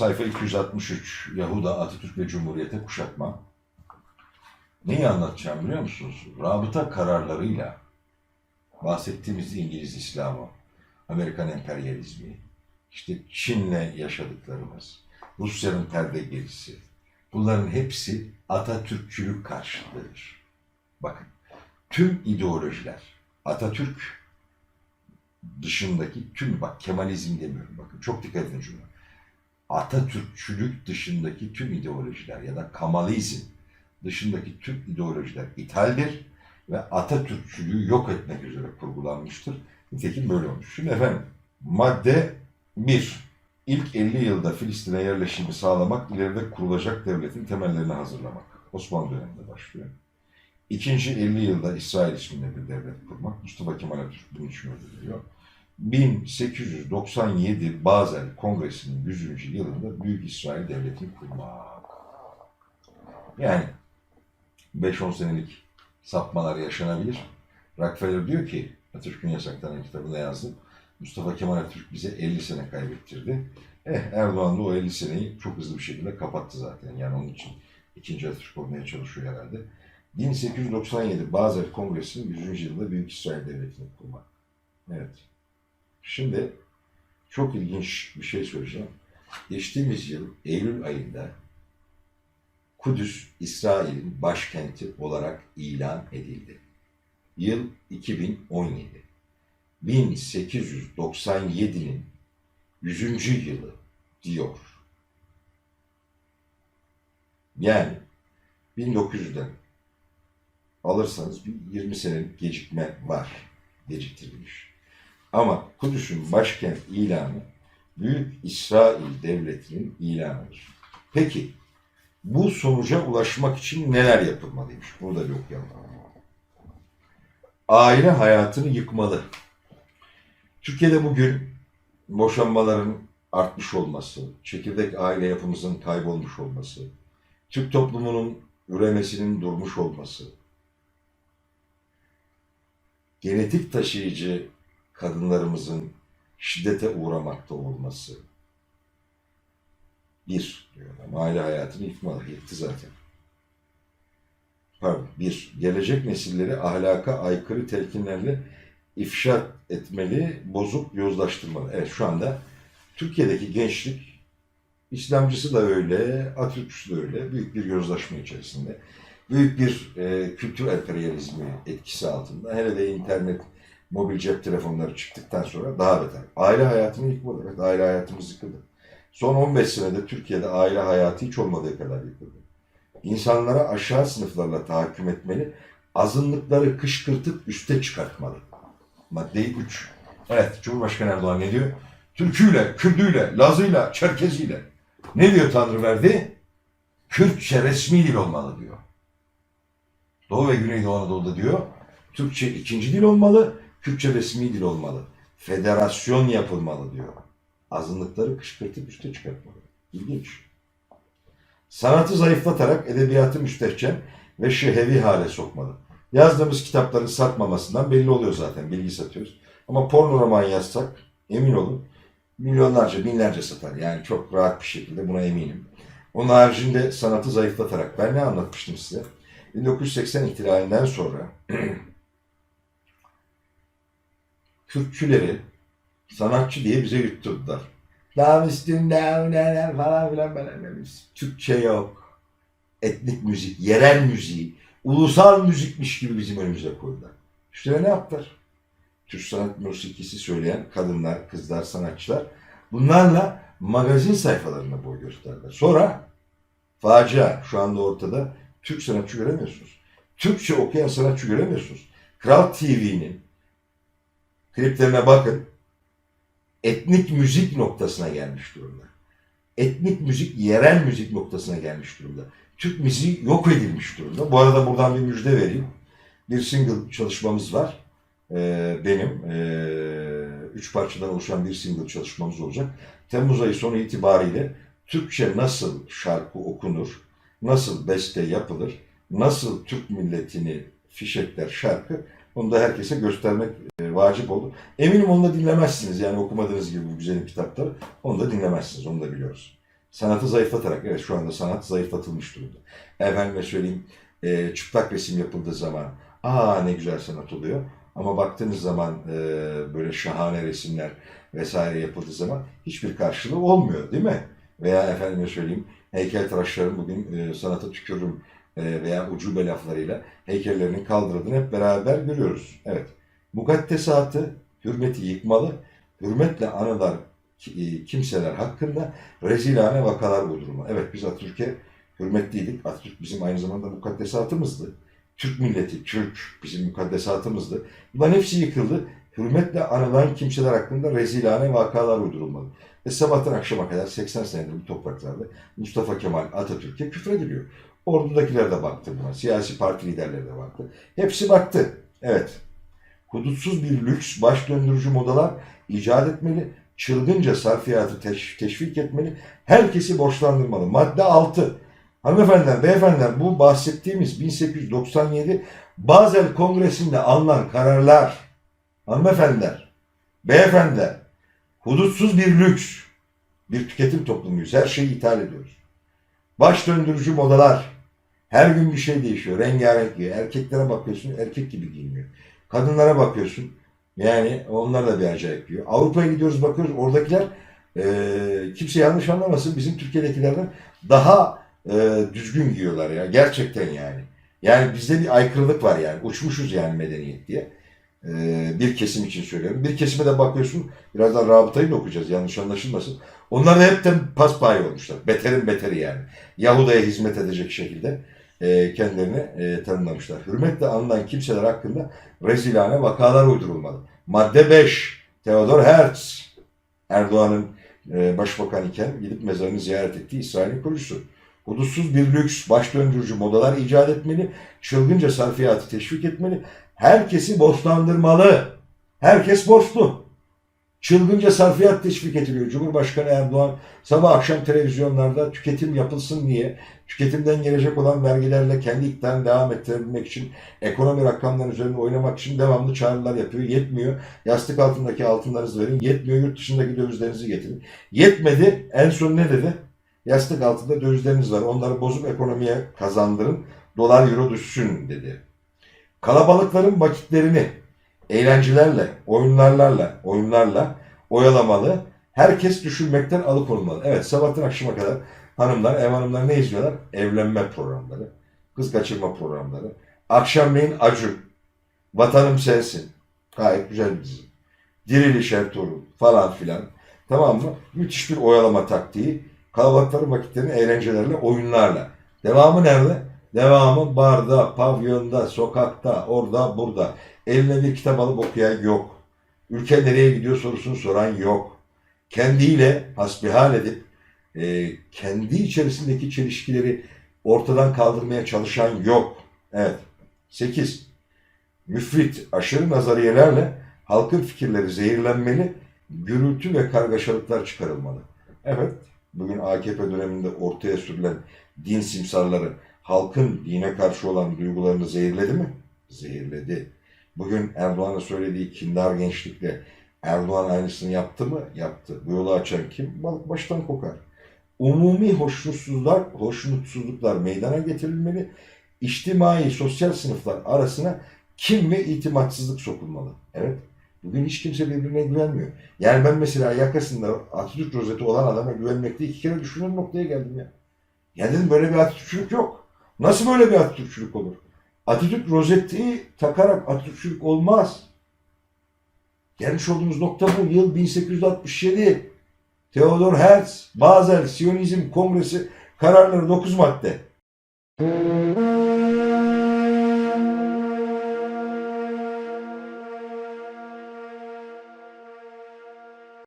Sayfa 263 Yahuda Atatürk ve Cumhuriyete kuşatma. Neyi anlatacağım biliyor musunuz? Rabıta kararlarıyla bahsettiğimiz İngiliz İslamı, Amerikan emperyalizmi, işte Çin'le yaşadıklarımız, Rusya'nın perde gerisi, bunların hepsi Atatürkçülük karşıtlığıdır. Bakın, tüm ideolojiler, Atatürk dışındaki tüm, bak Kemalizm demiyorum bakın, çok dikkat edin şuna. Atatürkçülük dışındaki tüm ideolojiler ya da Kamalizm dışındaki tüm ideolojiler ithaldir ve Atatürkçülüğü yok etmek üzere kurgulanmıştır. Nitekim böyle olmuş. Şimdi efendim madde 1. İlk 50 yılda Filistin'e yerleşimi sağlamak, ileride kurulacak devletin temellerini hazırlamak. Osmanlı döneminde başlıyor. İkinci 50 yılda İsrail isminde bir devlet kurmak. Mustafa Kemal Atatürk bunun için öldürülüyor. 1897 Basel Kongresi'nin 100. yılında Büyük İsrail Devleti'ni kurmak. Yani 5-10 senelik sapmalar yaşanabilir. Rockefeller diyor ki, Atatürk'ün yasaklanan kitabında yazdım. Mustafa Kemal Atatürk bize 50 sene kaybettirdi. Eh Erdoğan da o 50 seneyi çok hızlı bir şekilde kapattı zaten. Yani onun için ikinci Atatürk olmaya çalışıyor herhalde. 1897 Basel Kongresi'nin 100. yılında Büyük İsrail Devleti'ni kurmak. Evet. Şimdi çok ilginç bir şey söyleyeceğim. Geçtiğimiz yıl Eylül ayında Kudüs, İsrail'in başkenti olarak ilan edildi. Yıl 2017. 1897'nin 100. yılı diyor. Yani 1900'den alırsanız bir 20 senelik gecikme var. Geciktirilmiş. Ama Kudüs'ün başkent ilanı Büyük İsrail Devleti'nin ilanıdır. Peki bu sonuca ulaşmak için neler yapılmalıymış? Burada bir okuyalım. Aile hayatını yıkmalı. Türkiye'de bugün boşanmaların artmış olması, çekirdek aile yapımızın kaybolmuş olması, Türk toplumunun üremesinin durmuş olması, genetik taşıyıcı kadınlarımızın şiddete uğramakta olması, bir, diyor adam, aile hayatını yıkmalı, yıktı zaten. Pardon, bir, gelecek nesilleri ahlaka aykırı telkinlerle ifşa etmeli, bozup yozlaştırmalı. Evet şu anda Türkiye'deki gençlik, İslamcısı da öyle, Atatürkçüsü de öyle, büyük bir yozlaşma içerisinde. Büyük bir e, kültür emperyalizmi etkisi altında. Hele de internet, mobil cep telefonları çıktıktan sonra daha beter. Aile hayatını yıkmalı. Evet, aile hayatımız yıkıldı. Son 15 senede Türkiye'de aile hayatı hiç olmadığı kadar yıkıldı. İnsanlara aşağı sınıflarla tahakküm etmeli, azınlıkları kışkırtıp üste çıkartmalı. Madde 3. Evet, Cumhurbaşkanı Erdoğan ne diyor? Türküyle, Kürdüyle, Lazıyla, Çerkeziyle. Ne diyor Tanrı verdi? Kürtçe resmi dil olmalı diyor. Doğu ve Güneydoğu Anadolu'da diyor. Türkçe ikinci dil olmalı, Kürtçe resmi dil olmalı. Federasyon yapılmalı diyor. Azınlıkları kışkırtıp üste çıkartmalı. İlginç. Sanatı zayıflatarak edebiyatı müstehcen ve şehevi hale sokmalı. Yazdığımız kitapların satmamasından belli oluyor zaten. Bilgi satıyoruz. Ama porno roman yazsak emin olun milyonlarca, binlerce satar. Yani çok rahat bir şekilde buna eminim. Onun haricinde sanatı zayıflatarak ben ne anlatmıştım size? 1980 ihtilalinden sonra Türkçüleri sanatçı diye bize yutturdular. Dağ üstünde falan filan böyle. Türkçe yok. Etnik müzik, yerel müziği, ulusal müzikmiş gibi bizim önümüze koydular. İşte ne yaptılar? Türk sanat musikisi söyleyen kadınlar, kızlar, sanatçılar bunlarla magazin sayfalarına boy gösterdiler. Sonra facia şu anda ortada Türk sanatçı göremiyorsunuz. Türkçe okuyan sanatçı göremiyorsunuz. Kral TV'nin kliplerine bakın. Etnik müzik noktasına gelmiş durumda. Etnik müzik, yerel müzik noktasına gelmiş durumda. Türk müziği yok edilmiş durumda. Bu arada buradan bir müjde vereyim. Bir single çalışmamız var. Ee, benim. Ee, üç parçadan oluşan bir single çalışmamız olacak. Temmuz ayı sonu itibariyle Türkçe nasıl şarkı okunur, nasıl beste yapılır, nasıl Türk milletini fişekler şarkı onu da herkese göstermek e, vacip oldu. Eminim onu da dinlemezsiniz yani okumadığınız gibi bu güzel kitapları onu da dinlemezsiniz onu da biliyoruz. Sanatı zayıflatarak, evet şu anda sanat zayıflatılmış durumda. Efendime söyleyeyim, e, çıplak resim yapıldığı zaman, aa ne güzel sanat oluyor. Ama baktığınız zaman e, böyle şahane resimler vesaire yapıldığı zaman hiçbir karşılığı olmuyor değil mi? Veya efendime söyleyeyim, heykeltıraşların bugün e, sanata tükürürüm e, veya ucube laflarıyla heykellerinin kaldırıldığını hep beraber görüyoruz. Evet, mukaddesatı, hürmeti yıkmalı, hürmetle anılar ki- kimseler hakkında rezilane vakalar uydurma. Evet biz Atatürk'e hürmetliydik. Atatürk bizim aynı zamanda mukaddesatımızdı. Türk milleti, Türk bizim mukaddesatımızdı. Bunların hepsi yıkıldı. Hürmetle anılan kimseler hakkında rezilane vakalar uydurulmalı. Ve sabahtan akşama kadar 80 senedir bu topraklarda Mustafa Kemal Atatürk'e küfrediliyor. Ordudakiler de baktı buna. Siyasi parti liderleri de baktı. Hepsi baktı. Evet. Hudutsuz bir lüks, baş döndürücü modalar icat etmeli, çılgınca sarfiyatı teş- teşvik etmeli, herkesi borçlandırmalı. Madde 6. Hanımefendiler, beyefendiler bu bahsettiğimiz 1897 Basel Kongresi'nde alınan kararlar, hanımefendiler, beyefendiler, hudutsuz bir lüks, bir tüketim toplumuyuz. Her şeyi ithal ediyoruz. Baş döndürücü modalar, her gün bir şey değişiyor. Rengarenk giyiyor. Erkeklere bakıyorsun, erkek gibi giyiniyor. Kadınlara bakıyorsun, yani onlar da bir acayip giyiyor. Avrupa'ya gidiyoruz bakıyoruz, oradakiler e, kimse yanlış anlamasın bizim Türkiye'dekilerden daha e, düzgün giyiyorlar ya. Gerçekten yani. Yani bizde bir aykırılık var yani. Uçmuşuz yani medeniyet diye. E, bir kesim için söylüyorum. Bir kesime de bakıyorsun, birazdan rabıtayı da okuyacağız yanlış anlaşılmasın. Onlar da hepten paspay olmuşlar. Beterin beteri yani. Yahuda'ya hizmet edecek şekilde e, kendilerini e, tanımlamışlar. Hürmetle anılan kimseler hakkında rezilane vakalar uydurulmalı. Madde 5. Theodor Herz. Erdoğan'ın e, başbakan iken gidip mezarını ziyaret ettiği İsrail'in kurucusu. Hudutsuz bir lüks, baş döndürücü modalar icat etmeli, çılgınca sarfiyatı teşvik etmeli, herkesi borçlandırmalı. Herkes borçlu. Çılgınca sarfiyat teşvik ediliyor. Cumhurbaşkanı Erdoğan sabah akşam televizyonlarda tüketim yapılsın diye, tüketimden gelecek olan vergilerle kendi iktidarını devam ettirebilmek için, ekonomi rakamları üzerinde oynamak için devamlı çağrılar yapıyor. Yetmiyor. Yastık altındaki altınlarınızı verin. Yetmiyor. Yurt dışındaki dövizlerinizi getirin. Yetmedi. En son ne dedi? Yastık altında dövizleriniz var. Onları bozup ekonomiye kazandırın. Dolar euro düşsün dedi. Kalabalıkların vakitlerini eğlencelerle, oyunlarla, oyunlarla oyalamalı. Herkes düşünmekten alıkonulmalı. Evet sabahtan akşama kadar hanımlar, ev hanımları ne izliyorlar? Evlenme programları, kız kaçırma programları. Akşamleyin Acun, Vatanım Sensin. Gayet güzel bir dizi. Diriliş Ertuğrul falan filan. Tamam mı? Müthiş bir oyalama taktiği. Kalabalıkların vakitlerini eğlencelerle, oyunlarla. Devamı nerede? Devamı barda, pavyonda, sokakta, orada, burada. Eline bir kitap alıp okuyan yok. Ülke nereye gidiyor sorusunu soran yok. Kendiyle hasbihal edip e, kendi içerisindeki çelişkileri ortadan kaldırmaya çalışan yok. Evet. 8. Müfrit, aşırı nazariyelerle halkın fikirleri zehirlenmeli, gürültü ve kargaşalıklar çıkarılmalı. Evet, bugün AKP döneminde ortaya sürülen din simsarları halkın dine karşı olan duygularını zehirledi mi? Zehirledi. Bugün Erdoğan'ın söylediği kindar gençlikle Erdoğan aynısını yaptı mı? Yaptı. Bu yolu açan kim? Balık baştan kokar. Umumi hoşnutsuzlar, hoşnutsuzluklar meydana getirilmeli. İçtimai, sosyal sınıflar arasına kim ve itimatsızlık sokulmalı. Evet. Bugün hiç kimse birbirine güvenmiyor. Yani ben mesela yakasında Atatürk rozeti olan adama güvenmekte iki kere düşünür noktaya geldim ya. Ya dedim böyle bir Atatürkçülük yok. Nasıl böyle bir Atatürkçülük olur? Atatürk rozeti takarak Atatürkçülük olmaz. Gelmiş olduğumuz nokta bu. Yıl 1867. Theodor Herz, Basel, Siyonizm Kongresi kararları 9 madde.